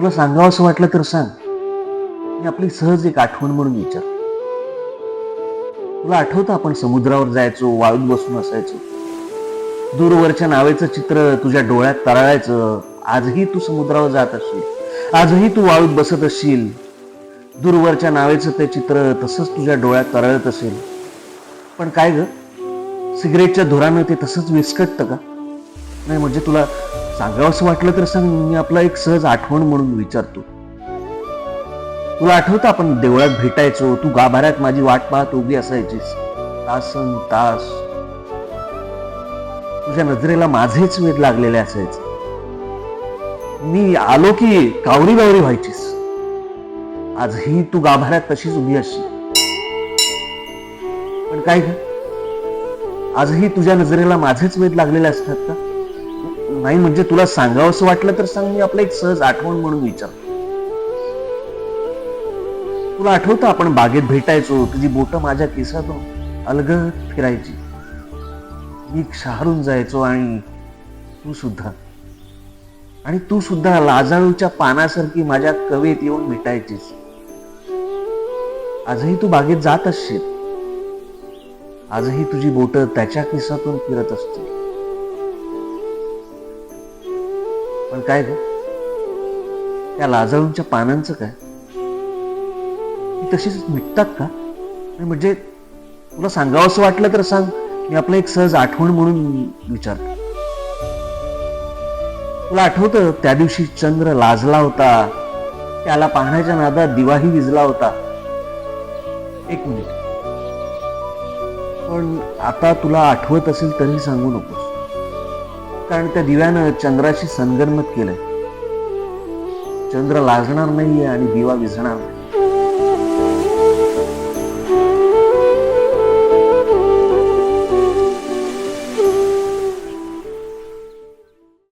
तुला सांगावं असं वाटलं तर सांग. मी आपली सहज एक आठवण म्हणून विचार. तुला आठवतं आपण समुद्रावर जायचो वाळूत बसून असायचो. दूरवरच्या नावेचं चित्र तुझ्या डोळ्यात तरळायचं. आजही तू समुद्रावर जात असशील. आजही तू वाळूत बसत असशील. दूरवरच्या नावेचं ते चित्र तसंच तुझ्या डोळ्यात तरळत असेल. पण काय ग? सिगरेटच्या धुरानं ते तसंच विस्कटतं का? नाही म्हणजे तुला सांगावंसं वाटलं तर सांग मी आपला एक सहज आठवण म्हणून विचारतो. तुला आठवतं आपण देवळात भेटायचो तू गाभाऱ्यात माझी वाट पाहत उभी असायचीस. तासन तास. तुझ्या नजरेला माझेच वेध लागलेले असायचे. मी आलो की कावरी बावरी व्हायचीस. आजही तू गाभाऱ्यात तशीच उभी असशील. पण काय ग? आजही तुझ्या नजरेला माझेच वेध लागलेले असतात का? नाही म्हणजे तुला सांगावंसं वाटलं तर सांग मी आपलं एक सहज आठवण म्हणून विचारतो. तुला आठवतं आपण बागेत भेटायचो तुझी बोट माझ्या केसातून अलगद फिरायची. मी शहरून जायचो आणि तू सुद्धा. आणि तू सुद्धा लाजाळूच्या पानासारखी माझ्या कवेत येऊन भेटायचीस. आजही तू बागेत जात असशील. आजही तुझी बोट त्याच्या केसातून फिरत असतील. पण काय ग? त्या लाजाळूंच्या पानांचं काय? तशीच मिटतात का? नाही म्हणजे तुला सांगावंसं वाटलं तर सांग. मी आपलं एक सहज आठवण म्हणून विचारतो. तुला आठवतं त्या दिवशी चंद्र लाजला होता. त्याला पाहण्याच्या नादात दिवाही विजला होता. एक मिनिट. पण आता तुला आठवत असेल तरी सांगू नकोस. कारण त्या दिव्यानं चंद्राशी संगनमत केलंय. चंद्र लाजणार नाहीये आणि दिवा विझणार नाही.